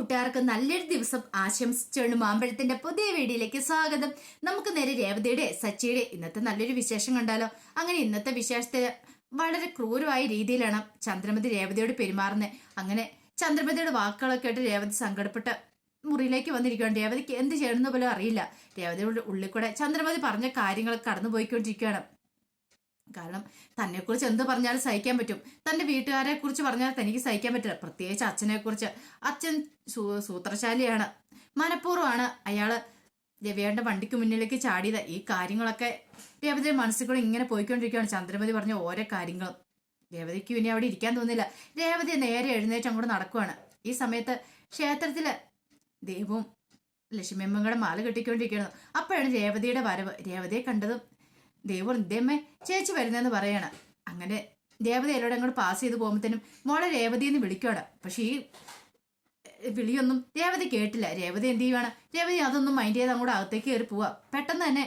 കൂട്ടുകാർക്ക് നല്ലൊരു ദിവസം ആശംസിച്ചാണ് മാമ്പഴത്തിന്റെ പുതിയ വീഡിയോയിലേക്ക് സ്വാഗതം. നമുക്ക് നേരെ രേവതിയുടെ സച്ചിയുടെ ഇന്നത്തെ നല്ലൊരു വിശേഷം കണ്ടാലോ? അങ്ങനെ ഇന്നത്തെ വിശേഷത്തെ വളരെ ക്രൂരമായ രീതിയിലാണ് ചന്ദ്രമതി രേവതിയോട് പെരുമാറുന്നത് അങ്ങനെ ചന്ദ്രമതിയുടെ വാക്കുകളൊക്കെ ആയിട്ട് രേവതി സങ്കടപ്പെട്ട് മുറിയിലേക്ക് വന്നിരിക്കുകയാണ്. രേവതിക്ക് എന്ത് ചെയ്യണമെന്ന് പോലും അറിയില്ല. രേവതിയുടെ ഉള്ളിൽ കൂടെ ചന്ദ്രമതി പറഞ്ഞ കാര്യങ്ങൾ കടന്നുപോയിക്കൊണ്ടിരിക്കുകയാണ്. കാരണം തന്നെക്കുറിച്ച് എന്ത് പറഞ്ഞാലും സഹിക്കാൻ പറ്റും. തന്റെ വീട്ടുകാരെ കുറിച്ച് പറഞ്ഞാൽ തനിക്ക് സഹിക്കാൻ പറ്റില്ല. പ്രത്യേകിച്ച് അച്ഛനെക്കുറിച്ച്. അച്ഛൻ സൂത്രശാലിയാണ്. മനഃപൂർവമാണ് അയാൾ രവിയുടെ വണ്ടിക്ക് മുന്നിലേക്ക് ചാടിയത്. ഈ കാര്യങ്ങളൊക്കെ രേവതിയുടെ മനസ്സിൽ കൂടെ ഇങ്ങനെ പോയിക്കൊണ്ടിരിക്കുകയാണ്. ചന്ദ്രമതി പറഞ്ഞ ഓരോ കാര്യങ്ങളും. രേവതിക്ക് പിന്നെ അവിടെ ഇരിക്കാൻ തോന്നില്ല. രേവതി നേരെ എഴുന്നേറ്റ് അങ്ങോട്ട് നടക്കുവാണ് ഈ സമയത്ത് ക്ഷേത്രത്തിൽ ദൈവവും ലക്ഷ്മിയമ്മയും കൂടെ മാല കെട്ടിക്കൊണ്ടിരിക്കുകയാണ്. അപ്പോഴാണ് രേവതിയുടെ വരവ്. രേവതിയെ കണ്ടതും ദേവർ ഇതേമ്മേ ചേച്ചി വരുന്നെന്ന് പറയണ. അങ്ങനെ രേവതി എല്ലോടെ അങ്ങോട്ട് പാസ് ചെയ്ത് പോകുമ്പോഴത്തേനും മോളെ രേവതി എന്ന് വിളിക്കണം പക്ഷേ ഈ വിളിയൊന്നും രേവതി കേട്ടില്ല. രേവതി എന്ത് ചെയ്യുവാണ്? രേവതി അതൊന്നും മൈൻഡ് ചെയ്ത് അങ്ങോട്ട് അകത്തേക്ക് കയറി പോവാ. പെട്ടെന്ന് തന്നെ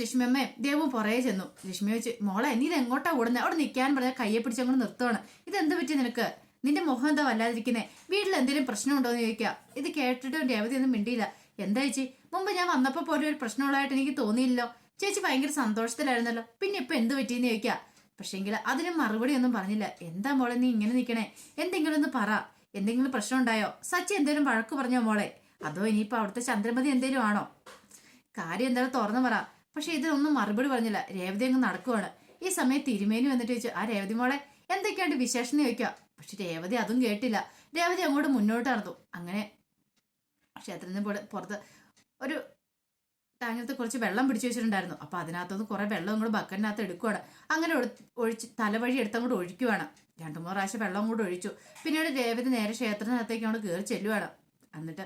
ലക്ഷ്മിയമ്മേ ദേവും പുറകെ ചെന്നു. ലക്ഷ്മി വെച്ച് മോളെ നീ ഇത് എങ്ങോട്ടാ ഓടുന്നത് അവിടെ നിൽക്കാൻ പറഞ്ഞാൽ കയ്യെ പിടിച്ച് അങ്ങോട്ട് നിർത്തുവാണ്. ഇതെന്ത് പറ്റി നിനക്ക്? നിന്റെ മുഖം എന്താ വല്ലാതിരിക്കുന്നേ? വീട്ടിൽ എന്തെങ്കിലും പ്രശ്നമുണ്ടോ എന്ന് ചോദിക്കുക ഇത് കേട്ടിട്ടും രേവതി ഒന്നും മിണ്ടിയില്ല. എന്താ ചേച്ചി? മുമ്പ് ഞാൻ വന്നപ്പോൾ പോലും ഒരു പ്രശ്നമുള്ളതായിട്ട് എനിക്ക് തോന്നിയില്ലല്ലോ. ചേച്ചി ഭയങ്കര സന്തോഷത്തിലായിരുന്നല്ലോ. പിന്നെ ഇപ്പൊ എന്ത് പറ്റിയെന്ന് ചോദിക്കുക പക്ഷെങ്കിൽ അതിന് മറുപടി ഒന്നും പറഞ്ഞില്ല. എന്താ മോളെ നീ ഇങ്ങനെ നിൽക്കണേ എന്തെങ്കിലും ഒന്ന് പറ. എന്തെങ്കിലും പ്രശ്നം ഉണ്ടായോ? സച്ചി എന്തെങ്കിലും വഴക്ക് പറഞ്ഞോ മോളെ? അതോ ഇനിയിപ്പോ അവിടുത്തെ ചന്ദ്രമതി എന്തേലും ആണോ? കാര്യം എന്തായാലും തുറന്നു പറ. പക്ഷെ ഇതിനൊന്നും മറുപടി പറഞ്ഞില്ല. രേവതി അങ്ങ് നടക്കുവാണ്. ഈ സമയത്ത് തിരുമേനി വന്നിട്ട് ചോദിച്ചു ആ രേവതി മോളെ എന്തൊക്കെയാണ്ട് വിശേഷം ചോദിക്കുക പക്ഷെ രേവതി അതും കേട്ടില്ല. രേവതി അങ്ങോട്ട് മുന്നോട്ട് നടന്നു. അങ്ങനെ ക്ഷേത്രത്തിന് പുറ- പുറത്ത് ഒരു ടാങ്കിനകത്ത് കുറച്ച് വെള്ളം പിടിച്ചു വെച്ചിട്ടുണ്ടായിരുന്നു. അപ്പോൾ അതിനകത്തുനിന്ന് കുറേ വെള്ളം അങ്ങോട്ട് ബക്കറ്റിനകത്ത് എടുക്കുവാണ്. അങ്ങനെ ഒഴിച്ച് തലവഴി എടുത്തങ്ങോട്ട് ഒഴിക്കുവാണ്. രണ്ടു മൂന്ന് പ്രാവശ്യം വെള്ളം അങ്ങോട്ട് ഒഴിച്ചു. പിന്നീട് രേവതി നേരെ ക്ഷേത്രത്തിനകത്തേക്ക് അങ്ങോട്ട് കയറി ചെല്ലുവാണ്. എന്നിട്ട്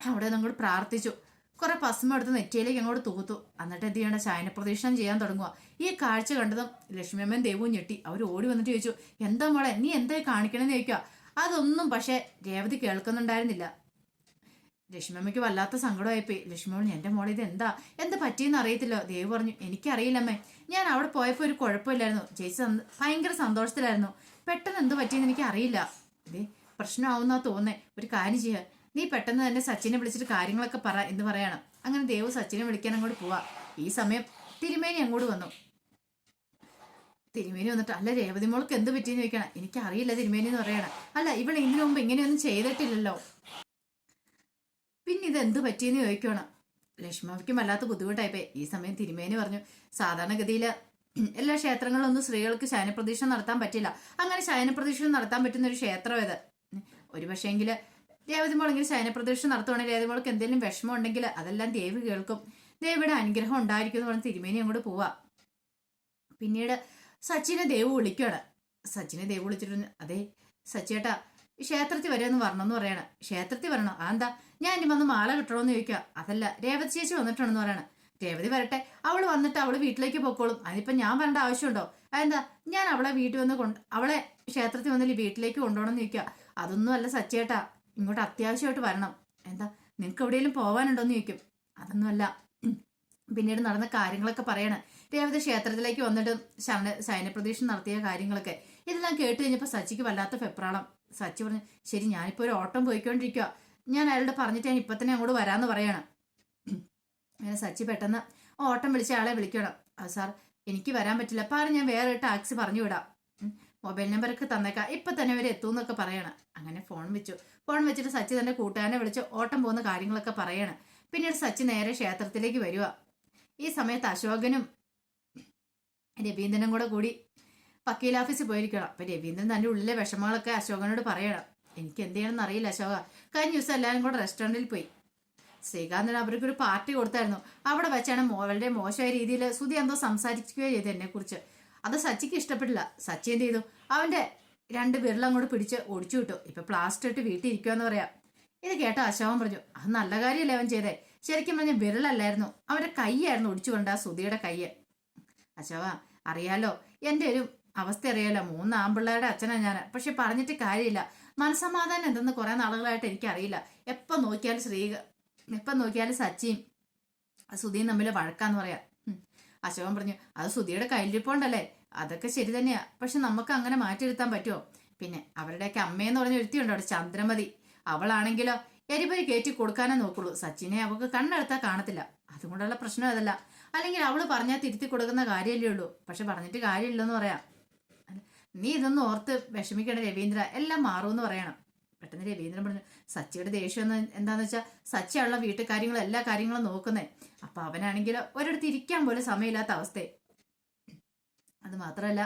അവിടെ അങ്ങോട്ട് പ്രാർത്ഥിച്ചു. കുറെ ഭസ്മം എടുത്ത് നെറ്റിയിലേക്ക് അങ്ങോട്ട് തൂത്തു. എന്നിട്ട് എന്ത് ചെയ്യണം? ശയന പ്രദക്ഷിണം ചെയ്യാൻ തുടങ്ങുക ഈ കാഴ്ച കണ്ടതും ലക്ഷ്മിയമ്മൻ ദേവും ഞെട്ടി. അവർ ഓടി വന്നിട്ട് ചോദിച്ചു എന്താ മോളെ നീ എന്തായി കാണിക്കണമെന്ന് ചോദിക്കുക അതൊന്നും പക്ഷേ രേവതി കേൾക്കുന്നുണ്ടായിരുന്നില്ല. ലക്ഷ്മിയമ്മയ്ക്ക് വല്ലാത്ത സങ്കടമായിപ്പോയി. ലക്ഷ്മിയോൾ എന്റെ മോളെ ഇത് എന്താ എന്ത് പറ്റിയെന്ന് അറിയത്തില്ലോ. ദേവ് പറഞ്ഞു എനിക്കറിയില്ലമ്മേ. ഞാൻ അവിടെ പോയപ്പോൾ ഒരു കുഴപ്പമില്ലായിരുന്നു. ചേച്ചി ഭയങ്കര സന്തോഷത്തിലായിരുന്നു. പെട്ടെന്ന് എന്ത് പറ്റിയെന്ന് എനിക്ക് അറിയില്ല ഇതേ പ്രശ്നമാവുന്നാ തോന്നേ. ഒരു കാര്യം ചെയ്യുക നീ പെട്ടെന്ന് തന്നെ സച്ചിനെ വിളിച്ചിട്ട് കാര്യങ്ങളൊക്കെ പറ എന്ന് പറയണം. അങ്ങനെ ദേവ് സച്ചിനെ വിളിക്കാൻ അങ്ങോട്ട് പോവാ. ഈ സമയം തിരുമേനി അങ്ങോട്ട് വന്നു. തിരുമേനി വന്നിട്ട് അല്ല രേവതി മോൾക്ക് എന്ത് പറ്റിയെന്ന് ചോദിക്കണം. എനിക്കറിയില്ല തിരുമേനി എന്ന് പറയണം. അല്ല ഇവിടെ ഇതിനു മുമ്പ് ഇങ്ങനെയൊന്നും ചെയ്തിട്ടില്ലല്ലോ. പിന്നെ ഇത് എന്ത് പറ്റിയെന്ന് ചോദിക്കുവാണ്. ലക്ഷ്മിക്കും വല്ലാത്ത ബുദ്ധിമുട്ടായിപ്പോയി. ഈ സമയം തിരുമേനി പറഞ്ഞു സാധാരണഗതിയിൽ എല്ലാ ക്ഷേത്രങ്ങളിലൊന്നും സ്ത്രീകൾക്ക് ശയനപ്രദീക്ഷണം നടത്താൻ പറ്റില്ല. അങ്ങനെ ശയനപ്രദീക്ഷണം നടത്താൻ പറ്റുന്ന ഒരു ക്ഷേത്രം ഇത്. ഒരു പക്ഷേങ്കിൽ ഇങ്ങനെ ശയനപ്രദീക്ഷണം നടത്തുവാണെങ്കിൽ ദേവതിമോൾക്ക് എന്തെങ്കിലും വിഷമം ഉണ്ടെങ്കിൽ അതെല്ലാം ദേവി കേൾക്കും. ദേവിയുടെ അനുഗ്രഹം ഉണ്ടായിരിക്കും എന്ന് പറഞ്ഞ് തിരുമേനി അങ്ങോട്ട് പോവാ. പിന്നീട് സച്ചിനെ ദേവ് വിളിക്കുകയാണ് സച്ചിനെ ദേവ് വിളിച്ചിട്ടുണ്ട് അതെ സച്ചിയേട്ടാ ക്ഷേത്രത്തിൽ വരുമെന്ന് വരണമെന്ന് പറയണ. ക്ഷേത്രത്തിൽ വരണം? അതെന്താ? ഞാൻ ഇനി വന്ന് മാല കിട്ടണമെന്ന് ചോദിക്കുക അതല്ല രേവതി ചേച്ചി വന്നിട്ടുണ്ടെന്ന് പറയണ. രേവതി വരട്ടെ. അവൾ വന്നിട്ട് അവൾ വീട്ടിലേക്ക് പൊക്കോളും. അതിനിപ്പോ ഞാൻ വരേണ്ട ആവശ്യമുണ്ടോ? അതെന്താ? ഞാൻ അവളെ വീട്ടിൽ വന്ന് കൊണ്ട് അവളെ ക്ഷേത്രത്തിൽ വന്നില്ല വീട്ടിലേക്ക് കൊണ്ടുപോകണം എന്ന് ചോദിക്കുക അതൊന്നും അല്ല സച്ചേട്ടാ ഇങ്ങോട്ട് അത്യാവശ്യമായിട്ട് വരണം. എന്താ? നിനക്ക് എവിടെയെങ്കിലും പോവാനുണ്ടോ എന്ന് ചോദിക്കും അതൊന്നുമല്ല പിന്നീട് നടന്ന കാര്യങ്ങളൊക്കെ പറയണം. രേവതി ക്ഷേത്രത്തിലേക്ക് വന്നിട്ട് ശരണ ശയനപ്രദക്ഷിണം നടത്തിയ കാര്യങ്ങളൊക്കെ. ഇതെല്ലാം കേട്ട് കഴിഞ്ഞപ്പോൾ സച്ചിക്ക് വല്ലാത്ത ഫെപ്രാളം സച്ചി പറഞ്ഞു ശരി ഞാനിപ്പോൾ ഒരു ഓട്ടം പോയിക്കൊണ്ടിരിക്കുക ഞാൻ അയാളോട് പറഞ്ഞിട്ട് ഞാൻ ഇപ്പം തന്നെ അങ്ങോട്ട് വരാമെന്ന് പറയണം. അങ്ങനെ സച്ചി പെട്ടെന്ന് ഓട്ടം വിളിച്ച ആളെ വിളിക്കണം. സാർ എനിക്ക് വരാൻ പറ്റില്ല. പാരം ഞാൻ വേറെ ടാക്സി പറഞ്ഞു വിടാം. മൊബൈൽ നമ്പറൊക്കെ തന്നേക്കാം. ഇപ്പം തന്നെ അവർ എത്തും എന്നൊക്കെ പറയണം. അങ്ങനെ ഫോൺ വെച്ചു. ഫോൺ വെച്ചിട്ട് സച്ചി തന്റെ കൂട്ടുകാരനെ വിളിച്ച് ഓട്ടം പോകുന്ന കാര്യങ്ങളൊക്കെ പറയണം. പിന്നീട് സച്ചി നേരെ ക്ഷേത്രത്തിലേക്ക് വരിക ഈ സമയത്ത് അശോകനും രവീന്ദ്രനും കൂടെ കൂടി വക്കീൽ ഓഫീസിൽ പോയിരിക്കണം. അപ്പൊ രവീന്ദ്രൻ തന്റെ ഉള്ളിലെ വിഷമങ്ങളൊക്കെ അശോകനോട് പറയണം. എനിക്ക് എന്ത് ചെയ്യണമെന്ന് അറിയില്ല അശോക. കഴിഞ്ഞ ദിവസം എല്ലാവരും കൂടെ റെസ്റ്റോറന്റിൽ പോയി. ശ്രീകാന്തൻ അവർക്കൊരു പാർട്ടി കൊടുത്തായിരുന്നു. അവിടെ വെച്ചാണ് വളരെ മോശമായ രീതിയിൽ സുധി എന്തോ സംസാരിക്കുകയോ ചെയ്തു എന്നെ കുറിച്ച് അത് സച്ചിക്ക് ഇഷ്ടപ്പെട്ടില്ല. സച്ചി എന്ത് ചെയ്തു? അവന്റെ രണ്ട് വിരലും അങ്ങോട്ട് പിടിച്ച് ഒടിച്ചു വിട്ടു. ഇപ്പൊ പ്ലാസ്റ്റർ ഇട്ട് വീട്ടിൽ ഇരിക്കുമെന്ന് പറയാം. ഇത് കേട്ട അശോകൻ പറഞ്ഞു അത് നല്ല കാര്യമല്ലേ അവൻ ചെയ്തേ? ശരിക്കും പറഞ്ഞ വിരലല്ലായിരുന്നു. അവന്റെ കൈയായിരുന്നു ഒടിച്ചു കൊണ്ട് ആ സുധിയുടെ കയ്യ്. അശോക അറിയാലോ എന്റെ ഒരു അവസ്ഥ അറിയാലോ മൂന്ന് ആമ്പിള്ളേരുടെ അച്ഛനാ ഞാൻ പക്ഷെ പറഞ്ഞിട്ട് കാര്യമില്ല. മനസമാധാനം എന്തെന്ന് കുറെ നാളുകളായിട്ട് എനിക്കറിയില്ല. എപ്പം നോക്കിയാലും ശ്രീ എപ്പം നോക്കിയാലും സച്ചിയും സുധിയും തമ്മിൽ വഴക്കാന്ന് പറയാം. അശോകൻ പറഞ്ഞു അത് സുധിയുടെ കയ്യിലിരിപ്പുണ്ടല്ലേ? അതൊക്കെ ശരി തന്നെയാ. പക്ഷെ നമുക്ക് അങ്ങനെ മാറ്റിയെടുത്താൻ പറ്റുമോ? പിന്നെ അവരുടെയൊക്കെ അമ്മയെന്ന് പറഞ്ഞ ഒരുത്തിയുണ്ട് അവിടെ ചന്ദ്രമതി. അവളാണെങ്കിലോ എരിപരി കയറ്റി കൊടുക്കാനേ നോക്കുള്ളൂ. സച്ചിനെ അവൾക്ക് കണ്ണെടുത്താൽ കാണത്തില്ല. അതുകൊണ്ടുള്ള പ്രശ്നം അതല്ല. അല്ലെങ്കിൽ അവൾ പറഞ്ഞാൽ തിരുത്തി കൊടുക്കുന്ന കാര്യമല്ലേ ഉള്ളൂ. പക്ഷെ പറഞ്ഞിട്ട് കാര്യമില്ലെന്ന് പറയാം. നീ ഇതൊന്നും ഓർത്ത് വിഷമിക്കണ രവീന്ദ്ര എല്ലാം മാറും എന്ന് പറയണം. പെട്ടെന്ന് രവീന്ദ്രൻ പറഞ്ഞു സച്ചിയുടെ ദേഷ്യം എന്ന് എന്താന്ന് വെച്ചാൽ സച്ചിയുള്ള വീട്ടു കാര്യങ്ങളും എല്ലാ കാര്യങ്ങളും നോക്കുന്നത് അപ്പൊ അവനാണെങ്കിൽ ഒരിടത്ത് ഇരിക്കാൻ പോലും സമയമില്ലാത്ത അവസ്ഥയെ അത് മാത്രമല്ല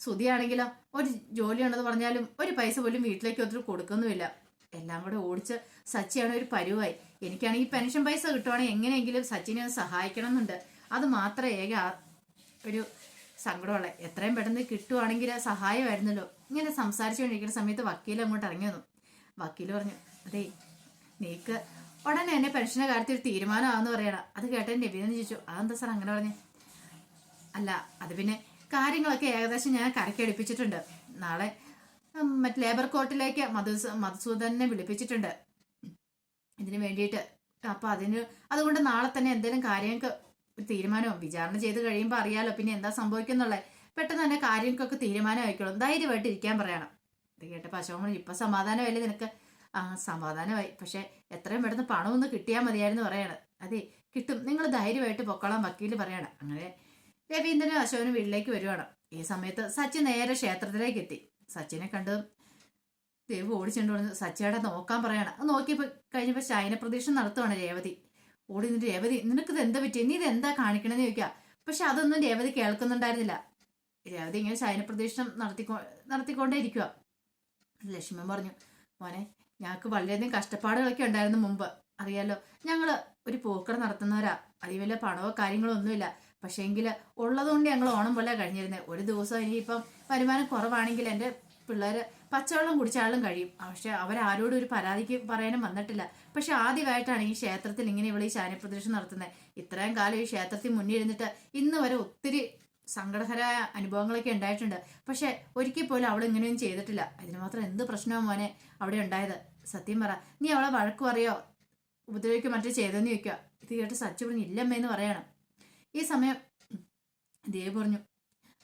സുതിയാണെങ്കിലോ ഒരു ജോലി ഉണ്ടെന്ന് പറഞ്ഞാലും ഒരു പൈസ പോലും വീട്ടിലേക്ക് ഒത്തിരി കൊടുക്കുന്നുമില്ല. എല്ലാം കൂടെ ഓടിച്ച് സച്ചിയാണ് ഒരു പരുവായി. എനിക്കാണെങ്കിൽ പെൻഷൻ പൈസ കിട്ടുവാണെങ്കിൽ എങ്ങനെയെങ്കിലും സച്ചിനെ സഹായിക്കണം എന്നുണ്ട് അത് മാത്രമേ ഏക ഒരു സങ്കടമുള്ള. എത്രയും പെട്ടെന്ന് കിട്ടുവാണെങ്കിൽ സഹായമായിരുന്നല്ലോ. ഇങ്ങനെ സംസാരിച്ചുകൊണ്ടിരിക്കുന്ന സമയത്ത് വക്കീൽ അങ്ങോട്ട് ഇറങ്ങി വന്നു. വക്കീൽ പറഞ്ഞു അതേ നീക്ക് ഉടനെ എന്നെ പെൻഷന്റെ കാര്യത്തിൽ ഒരു തീരുമാനമാണെന്ന് പറയണം. അത് കേട്ടതിന് രവീന്ദ്രൻ ചോദിച്ചു അതെന്താ സാർ അങ്ങനെ പറഞ്ഞു? അല്ല അത് പിന്നെ കാര്യങ്ങളൊക്കെ ഏകദേശം ഞാൻ കരക്കടിപ്പിച്ചിട്ടുണ്ട് നാളെ മറ്റ് ലേബർ കോർട്ടിലേക്ക് മധു മധുസൂദനെ വിളിപ്പിച്ചിട്ടുണ്ട്. ഇതിന് വേണ്ടിയിട്ട്. അപ്പൊ അതിന് അതുകൊണ്ട് നാളെ തന്നെ എന്തെങ്കിലും കാര്യങ്ങൾക്ക് ഒരു തീരുമാനവും വിചാരണ ചെയ്ത് കഴിയുമ്പോൾ അറിയാലോ പിന്നെ എന്താ സംഭവിക്കുന്നുള്ളത്. പെട്ടെന്ന് തന്നെ കാര്യങ്ങൾക്കൊക്കെ തീരുമാനം ആയിക്കോളും. ധൈര്യമായിട്ട് ഇരിക്കാൻ പറയണം. ഇത് കേട്ടപ്പോൾ അശോകൻ ഇപ്പം സമാധാനമല്ലേ നിനക്ക്? ആ സമാധാനമായി. പക്ഷേ എത്രയും പെട്ടെന്ന് പണം ഒന്ന് കിട്ടിയാൽ മതിയായിരുന്നു പറയാണ്. അതെ കിട്ടും. നിങ്ങൾ ധൈര്യമായിട്ട് പൊക്കോളാം വക്കീൽ പറയണം. അങ്ങനെ രവീന്ദ്രനും അശോകനും വീട്ടിലേക്ക് വരുവാണ്. ഈ സമയത്ത് സച്ചിൻ നേരെ ക്ഷേത്രത്തിലേക്ക് എത്തി. സച്ചിനെ കണ്ട് ദേവ് ഓടിച്ചുകൊണ്ട് പറഞ്ഞു സച്ചിയുടെ നോക്കാൻ പറയണം. നോക്കിയപ്പോൾ കഴിഞ്ഞപ്പോൾ കഴിഞ്ഞപ്പോ ശയന പ്രതീക്ഷ നടത്തുവാണ് രേവതി. ഓടി നിന്റെ രേവതി ഇത് എന്താ പറ്റി നീ ഇത് എന്താ കാണിക്കണമെന്ന് ചോദിക്കാം. പക്ഷെ അതൊന്നും രേവതി കേൾക്കുന്നുണ്ടായിരുന്നില്ല. രേവതി ഇങ്ങനെ ശയന നടത്തിക്കോ നടത്തിക്കൊ നടത്തിക്കൊണ്ടേ ഇരിക്കുക ലക്ഷ്മൻ പറഞ്ഞു മോനെ ഞങ്ങൾക്ക് വളരെയധികം കഷ്ടപ്പാടുകളൊക്കെ ഉണ്ടായിരുന്നു മുമ്പ്. അറിയാലോ ഞങ്ങൾ ഒരു പൂക്കട നടത്തുന്നവരാ. അതിൽ വലിയ പണമോ കാര്യങ്ങളോ ഒന്നുമില്ല. പക്ഷേ എങ്കിൽ ഉള്ളതുകൊണ്ട് ഞങ്ങൾ ഓണം പോലെ കഴിഞ്ഞിരുന്നത് ഒരു ദിവസം ഇനിയിപ്പം വരുമാനം കുറവാണെങ്കിൽ എന്റെ പിള്ളേര് പച്ചവെള്ളം കുടിച്ചാലും കഴിയും. പക്ഷെ അവരാരോടും ഒരു പരാതിക്ക് പറയാനും വന്നിട്ടില്ല. പക്ഷെ ആദ്യമായിട്ടാണ് ഈ ക്ഷേത്രത്തിൽ ഇങ്ങനെ ഇവിടെ ഈ ശാനപ്രദർശനം നടത്തുന്നത്. ഇത്രയും കാലം ഈ ക്ഷേത്രത്തിൽ മുന്നിൽ ഇരുന്നിട്ട് ഇന്ന് വരെ ഒത്തിരി സങ്കടകരമായ അനുഭവങ്ങളൊക്കെ ഉണ്ടായിട്ടുണ്ട്. പക്ഷെ ഒരിക്കൽ പോലും അവൾ ഇങ്ങനെയൊന്നും ചെയ്തിട്ടില്ല. അതിന് മാത്രം എന്ത് പ്രശ്നവും മോനെ അവിടെ ഉണ്ടായത്? സത്യം പറ. നീ അവളെ വഴക്കു പറയോ? ഉപദ്രവിക്കോ? മറ്റേ ചെയ്തെന്ന് ചോദിക്കുക ഇത് കേട്ട് സച്ചു പറഞ്ഞു ഇല്ലമ്മേന്ന് പറയണം. ഈ സമയം ദേവ് പറഞ്ഞു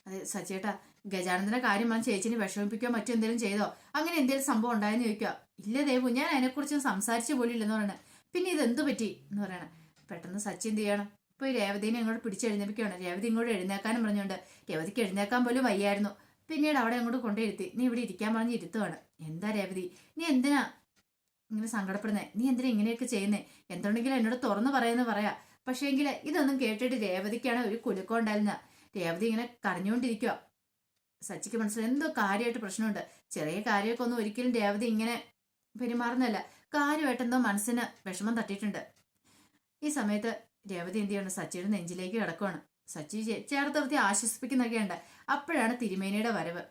അതെ സച്ചേട്ടാ ഗജാനന്ദന്റെ കാര്യം വന്ന് ചേച്ചിനെ വിഷമിപ്പിക്കോ മറ്റോ എന്തെങ്കിലും ചെയ്തോ? അങ്ങനെ എന്തെങ്കിലും സംഭവം ഉണ്ടായെന്ന് ചോദിക്കുക. ഇല്ല ദേവു ഞാൻ അതിനെക്കുറിച്ച് സംസാരിച്ചു പോലും ഇല്ലെന്ന് പറയണേ. പിന്നെ ഇത് എന്ത് പറ്റി എന്ന് പറയണേ. പെട്ടെന്ന് സച്ചി എന്ത് ചെയ്യണം? ഇപ്പൊ രേവതിനെ ഇങ്ങോട്ട് പിടിച്ചെഴുന്നേപ്പിക്കുകയാണ് രേവതി ഇങ്ങോട്ട് എഴുന്നേക്കാനും പറഞ്ഞുകൊണ്ട് രേവതിക്ക് എഴുന്നേക്കാൻ പോലും വയ്യായിരുന്നു. പിന്നീട് അവിടെ അങ്ങോട്ട് കൊണ്ടുവരുത്തി നീ ഇവിടെ ഇരിക്കാൻ പറഞ്ഞ് ഇരുത്തുവാണ്. എന്താ രേവതി? നീ എന്തിനാ ഇങ്ങനെ സങ്കടപ്പെടുന്നേ? നീ എന്തിനാ ഇങ്ങനെയൊക്കെ ചെയ്യുന്നേ? എന്തുണ്ടെങ്കിലും എന്നോട് തുറന്നു പറയുന്നത് പറയാ. പക്ഷേങ്കിൽ ഇതൊന്നും കേട്ടിട്ട് രേവതിക്കാണ് ഒരു കുലുക്കം ഉണ്ടായിരുന്ന രേവതി ഇങ്ങനെ കരഞ്ഞുകൊണ്ടിരിക്കുക സച്ചിക്ക് മനസ്സിലായി. എന്തോ കാര്യമായിട്ട് പ്രശ്നമുണ്ട്. ചെറിയ കാര്യമൊക്കെ ഒന്നും ഒരിക്കലും രേവതി ഇങ്ങനെ പെരുമാറുന്നതല്ല. കാര്യമായിട്ട് എന്തോ മനസ്സിന് വിഷമം തട്ടിയിട്ടുണ്ട്. ഈ സമയത്ത് രേവതി എന്ത് ചെയ്യണം സച്ചിയുടെ നെഞ്ചിലേക്ക് കിടക്കുവാണ്. സച്ചി ചേർത്ത് നിർത്തി ആശ്വസിപ്പിക്കുന്നൊക്കെയുണ്ട് അപ്പോഴാണ് തിരുമേനിയുടെ വരവ്.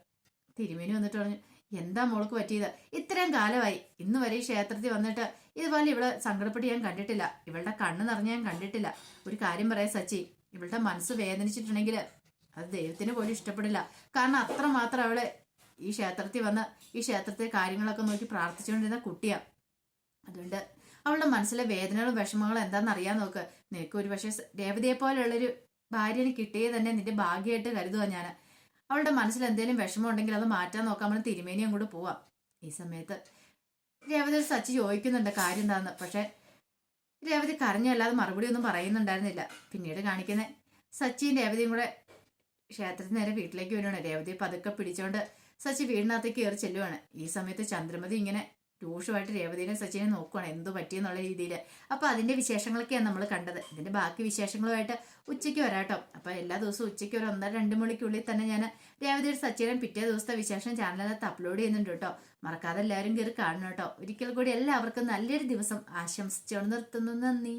തിരുമേനി വന്നിട്ട് പറഞ്ഞു എന്താ മോൾക്ക് പറ്റിയത്? ഇത്രയും കാലമായി. ഇന്ന് വരെ ഈ ക്ഷേത്രത്തിൽ വന്നിട്ട് ഇതുപോലെ ഇവളെ സങ്കടപ്പെട്ട് ഞാൻ കണ്ടിട്ടില്ല. ഇവളുടെ കണ്ണ് നിറഞ്ഞ് ഞാൻ കണ്ടിട്ടില്ല. ഒരു കാര്യം പറയാം സച്ചി. ഇവളുടെ മനസ്സ് വേദനിച്ചിട്ടുണ്ടെങ്കിൽ അത് ദൈവത്തിന് പോലും ഇഷ്ടപ്പെടില്ല. കാരണം അത്രമാത്രം അവൾ ഈ ക്ഷേത്രത്തിൽ വന്ന് ഈ ക്ഷേത്രത്തിലെ കാര്യങ്ങളൊക്കെ നോക്കി പ്രാർത്ഥിച്ചുകൊണ്ടിരുന്ന കുട്ടിയാ. അതുകൊണ്ട് അവളുടെ മനസ്സിലെ വേദനകളും വിഷമങ്ങളും എന്താണെന്ന് അറിയാൻ നോക്ക്. നിനക്ക് ഒരു പക്ഷേ രേവതിയെ പോലെയുള്ളൊരു ഭാര്യനെ കിട്ടിയേ തന്നെ നിന്റെ ഭാഗ്യമായിട്ട് കരുതുക ഞാൻ അവളുടെ മനസ്സിൽ എന്തെങ്കിലും വിഷമം ഉണ്ടെങ്കിൽ അത് മാറ്റാൻ നോക്കാൻ നമ്മൾ തിരുമേനിയും കൂടെ പോവാം. ഈ സമയത്ത് രേവതി സച്ചി ചോദിക്കുന്നുണ്ട് കാര്യം എന്താന്ന്. പക്ഷെ രേവതി കരഞ്ഞല്ലാതെ മറുപടി ഒന്നും പറയുന്നുണ്ടായിരുന്നില്ല. പിന്നീട് കാണിക്കുന്നത് സച്ചിയും രേവതിയും കൂടെ ക്ഷേത്രത്തിന് നേരെ വീട്ടിലേക്ക് വരുവാണ്. രേവതി പതുക്കെ പിടിച്ചോണ്ട് സച്ചി വീടിനകത്തേക്ക് കയറി ചെല്ലുവാണ്. ഈ സമയത്ത് ചന്ദ്രമതി ഇങ്ങനെ രൂക്ഷമായിട്ട് രേവതിനെ സച്ചിനെ നോക്കുവാണ്. എന്തു പറ്റിയെന്നുള്ള രീതിയിൽ അപ്പൊ അതിന്റെ വിശേഷങ്ങളൊക്കെയാണ് നമ്മൾ കണ്ടത്. ഇതിന്റെ ബാക്കി വിശേഷങ്ങളുമായിട്ട് ഉച്ചയ്ക്ക് വരാട്ടോ അപ്പൊ എല്ലാ ദിവസവും ഉച്ചയ്ക്ക് ഒരു ഒന്നര രണ്ട് മണിക്കുള്ളിൽ തന്നെ ഞാൻ രേവതിയുടെ സച്ചിനും പിറ്റേ ദിവസത്തെ വിശേഷം ചാനലിനകത്ത് അപ്ലോഡ് ചെയ്യുന്നുണ്ട് കേട്ടോ. മറക്കാതെ എല്ലാവരും കയറി കാണണം കേട്ടോ. ഒരിക്കൽ കൂടി എല്ലാവർക്കും നല്ലൊരു ദിവസം ആശംസിച്ചുകൊണ്ട് നിർത്തുന്നു. നന്ദി.